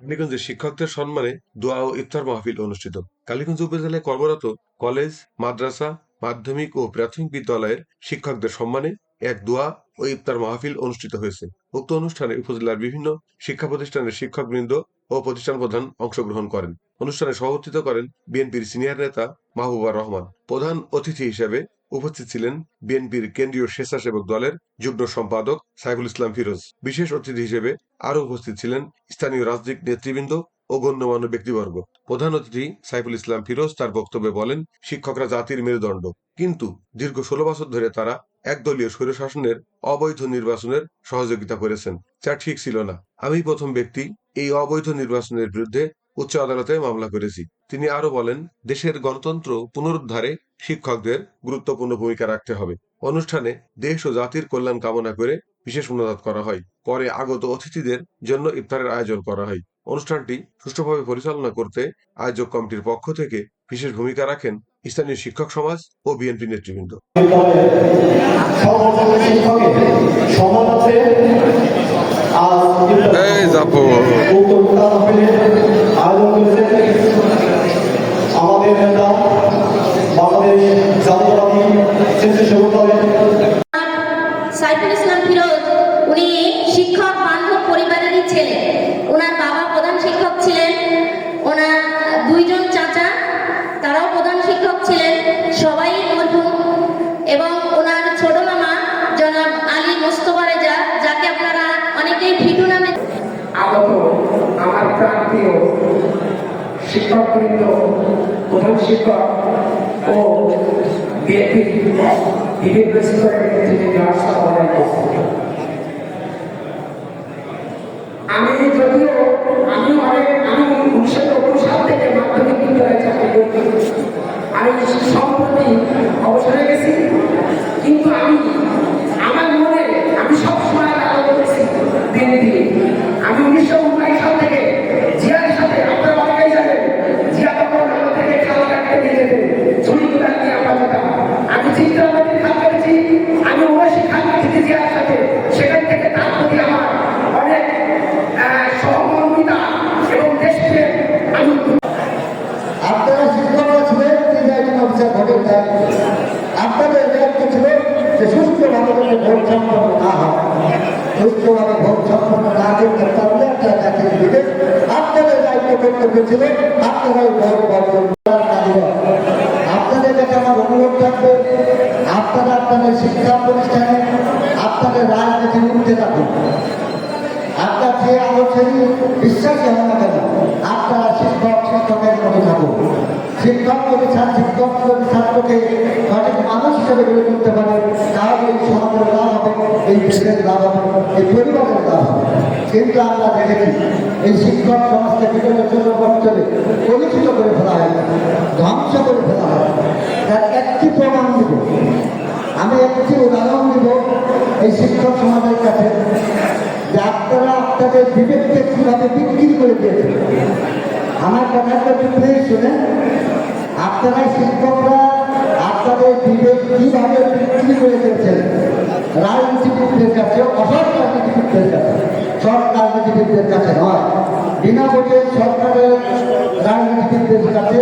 কালীগঞ্জে শিক্ষকদের সম্মানে দোয়া ও ইফতার মাহফিল অনুষ্ঠিত। কালীগঞ্জ উপজেলায় কর্মরত কলেজ, মাদ্রাসা, মাধ্যমিক ও প্রাথমিক বিদ্যালয়ের শিক্ষকদের সম্মানে এক দোয়া ও ইফতার মাহফিল অনুষ্ঠিত হয়েছে। উক্ত অনুষ্ঠানে উপজেলার বিভিন্ন শিক্ষা প্রতিষ্ঠানের শিক্ষকবৃন্দ ও প্রতিষ্ঠান প্রধান অংশগ্রহণ করেন। অনুষ্ঠানে সভাপতিত্ব করেন বিএনপির সিনিয়র নেতা মাহবুবা রহমান। প্রধান অতিথি হিসেবে উপস্থিত ছিলেন বিএনপির কেন্দ্রীয় স্বেচ্ছাসেবক দলের যুগ্ম সম্পাদক সাইফুল ইসলাম ফিরোজ। বিশেষ অতিথি হিসেবে আরও উপস্থিত ছিলেন স্থানীয় রাজনৈতিক নেতৃবৃন্দ ও গণ্যমান্য ব্যক্তিবর্গ। প্রধান অতিথি সাইফুল ইসলাম ফিরোজ তার বক্তব্যে বলেন, শিক্ষকরা জাতির মেরুদণ্ড। কিন্তু দীর্ঘ ষোলো বছর ধরে তারা একদলীয় স্বৈরশাসনের অবৈধ নির্বাচনের সহযোগিতা করেছেন। যা ঠিক ছিল না। আমি প্রথম ব্যক্তি এই অবৈধ নির্বাচনের বিরুদ্ধে উচ্চ আদালতে মামলা করেছি। তিনি আরও বলেন, দেশের গণতন্ত্র পুনরুদ্ধারে শিক্ষকদের গুরুত্বপূর্ণ ভূমিকা রাখতে হবে। অনুষ্ঠানে দেশ ও জাতির কল্যাণ কামনা করে বিশেষ মোনাজাত করা হয়। পরে আগত অতিথিদের জন্য ইফতারের আয়োজন করা হয়। অনুষ্ঠানটি সুষ্ঠুভাবে পরিচালনা করতে আয়োজক কমিটির পক্ষ থেকে বিশেষ ভূমিকা রাখেন স্থানীয় শিক্ষক সমাজ ও বিএনপি নেতৃবৃন্দ। আমাদের নেতা বাংলাদেশ জাতীয়বাদী আগত আমার প্রান্তীয় শিক্ষকবৃন্দ প্রধান শিক্ষক ও বিএনপির বিভিন্ন স্তরের নেতৃত্বে আসসালামু আলাইকুম যাতে ভোট সম্পন্ন না হয়। সুস্থভাবে ভোট সম্পন্ন না করতে পারলে একটা চাকরি দিবে। আপনাদের দায়িত্ব কর্তব্য ছিল আপনারা ভোট বর্জন। শিক্ষা শিক্ষক যদি সঠিক মানুষ হিসেবে গড়ে তুলতে পারে দেশের লাভ এই পরিবারের হবে কিন্তু আমরা দেখেছি এই শিক্ষক সমাজকে বিগত বছরে কলুষিত করে ফেলা হয়। ধ্বংস করে ফেলা হয়। তার একটি প্রমাণ দিব। আমি একটি উদাহরণ দিব এই শিক্ষক সমাজের কাছে, যে আপনারা আপনাদের বিবেককে কীভাবে বিক্রি করে দিয়েছেন। আমার কথাটা শুনে আপনারা শিক্ষকরা অসৎ রাজনীতিবিদদের কাছে নয়। বিনা ভোটে সরকারের রাজনীতিবিদদের কাছে